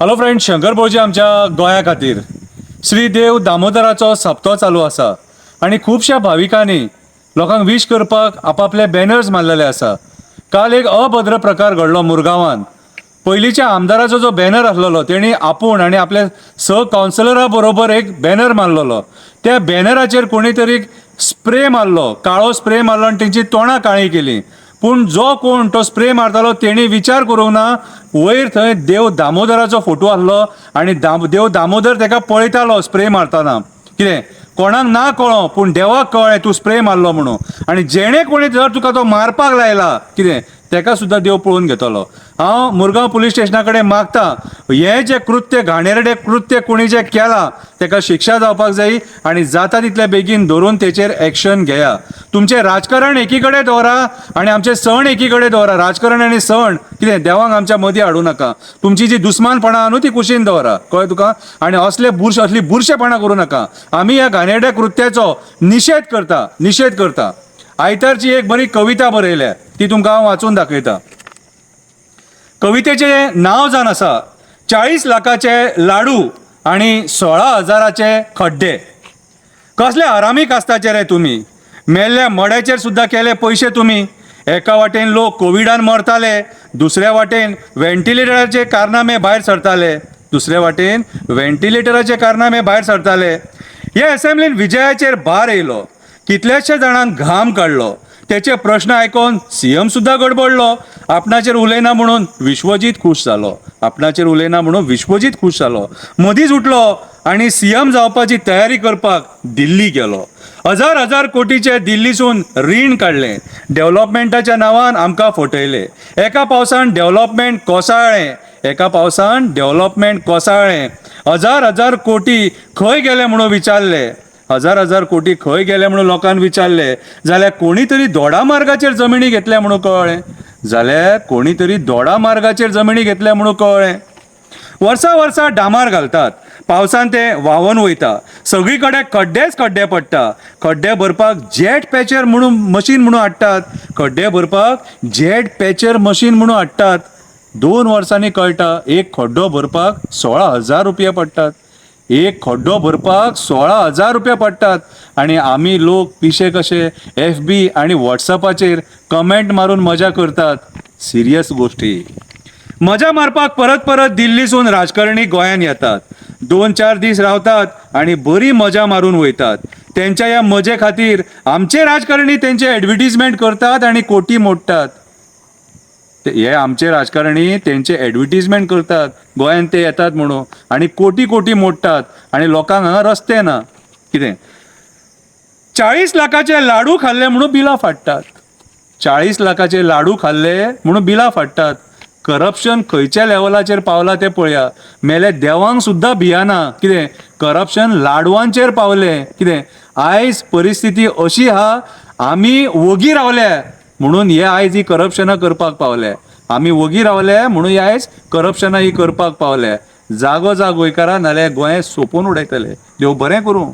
Hello friend Shankar भोजी आमच्या गोंया खातीर श्री देव दामोदराचो सप्तो चालू आसा. आनी खुबश्या भाविकांनी लोकांक विश करपाक आपापले बॅनर्स मारलेले आसा. काल एक अभद्र प्रकार घडलो मुरगांवान. पयलींच्या आमदाराचो जो बॅनर आसलेलो तेणी आपूण आनी आपल्या स कावन्सिलरा बरोबर एक बॅनर मारलेलो त्या बॅनराचेर कोणी तरी स्प्रे मारलो काळो स्प्रे मारलो आनी तेंची तोंडां काळी केली. पूण जो कोण तो स्प्रे मारतालो तेणी विचार करूंक ना वयर थंय देव दामोदराचो फोटो आसलो आनी दाम देव दामोदर ताका पळयतालो स्प्रे मारतना. कितें? कोणाक ना कळो पूण देवाक कळ्ळें तूं स्प्रे मारलो म्हणून. आनी जेणे कोणी जर तुका तो मारपाक लायला कितें? ताका सुद्दां देव पळोवन घेतलो. हांव मुरगांव पुलीस स्टेशना कडेन मागता. हें जें कृत्य घाणेरडें कृत्य कोणी जें केलां ताका शिक्षा जावपाक जायी आनी जाता तितले बेगीन धरून तेचेर एक्शन घेया. तुमचें राजकारण एकी कडेन दवरा आनी आमचे सण एकी कडेन दवरा राजकारण आनी सण कितें देवांक आमच्या मदीं हाडूं नाका. तुमची जी दुस्मानपणां न्हू ती कुशीन दवरा कळ्ळें तुका? आनी असले बुरश असली बुरशेपणां करूं नाका. आमी ह्या घाणेरड्या कृत्याचो निशेध करता निशेध करता. आयतारची एक बरी कविता बरयल्या ती तुमकां हांव वाचून दाखयता. कवितेचें नांव जावन आसा चाळीस लाखाचे लाडू आनी सोळा हजाराचे खड्डे. कसले आरामीक आसताचे रे तुमी मेल्ल्या मड्याचेर सुद्दां केले पयशे तुमी एका वाटेन लोक कोविडान मरताले दुसऱ्या वाटेन व्हेंटिलेटराचे कारनामे भायर सरताले. दुसऱ्या वाटेन व्हेंटिलेटराचे कारनामे भायर सरताले. हे असेंब्लीन विजयाचेर भार येयलो. कितलेशे जाणांक घाम काडलो तेचे प्रश्न आयकोन सीएम सुद्दां गडबडलो. आपणाचेर उलयना म्हणून विश्वजीत खूश जालो आपणाचेर उलयना म्हणून विश्वजीत खूश जालो मदींच उठलो. आनी सीएम जावपाची तयारी करपाक दिल्ली गेलो. हजार हजार कोटीचे दिल्लीसून रीण काडलें डेव्हलपमेंटाच्या नांवान आमकां फटयले. एका पावसान डेव्हलपमेंट कोसळ्ळें. एका पावसान डेव्हलपमेंट कोसळ्ळें. हजार हजार कोटी खंय गेले म्हणून विचारले. हजार हजार कोटी खंय गेले म्हणून लोकांनी विचारले. जाल्यार कोणी तरी दोडा मार्गाचेर जमिनी घेतल्या म्हणून कळ्ळें. जाल्यार कोणी तरी दोडा मार्गाचेर जमिनी घेतल्या म्हणून कळ्ळें. वर्सा वर्सा डामार घालतात. पावसान ते व्हांवून वयता. सगळी कडेन खड्डेच खड्डे पडटा खड्डे भरपाक जेट पॅचर म्हणून मशीन म्हणून हाडटात. खड्डे भरपाक जेट पॅचर मशीन म्हणून हाडटात. दोन वर्सांनी कळटा एक खड्डो भरपाक सोळा हजार रुपया पडटात. एक खड्डो भरपाक सोळा हजार रुपया पडटात. आनी आमी लोक पिशे कशे एफ बी आनी व्हॉट्सअपाचेर कमेंट मारून मजा करतात. सिरियस गोश्टी मजा मारपाक परत परत दिल्लीसून राजकारणी गोंयांत येतात. दोन चार दीस रावतात आनी बरी मजा मारून वयतात. तेंच्या ह्या मजे खातीर आमचे राजकारणी तेंचे ॲडव्हर्टिजमेंट करतात आनी कोटी मोडटात हे आमचे राजकारणी तेंचे ॲडव्हर्टिजमेंट करतात. गोंयांत ते येतात म्हणून. आनी कोटी कोटी मोडटात आनी लोकांक हांगा रस्ते ना. कितें? चाळीस लाखाचे लाडू खाल्ले म्हणून बिलां फाडटात चाळीस लाखाचे लाडू खाल्ले म्हणून बिलां फाडटात करप्शन खंयच्या लेवलाचेर पावला ते पळया? मेले देवांक सुद्दां भियाना. कितें करप्शन लाडवांचेर पावले. कितें आयज परिस्थिती अशी आहा आमी वगी रावल्या म्हणून हे आयज ही करप्शनां करपाक पावले. आमी वगी रावले म्हणून हे आयज करप्शनां ही करपाक पावले. जागो जाग गोंयकारां नाल्यार गोंय सोंपून उडयतले. देव बरें करूं.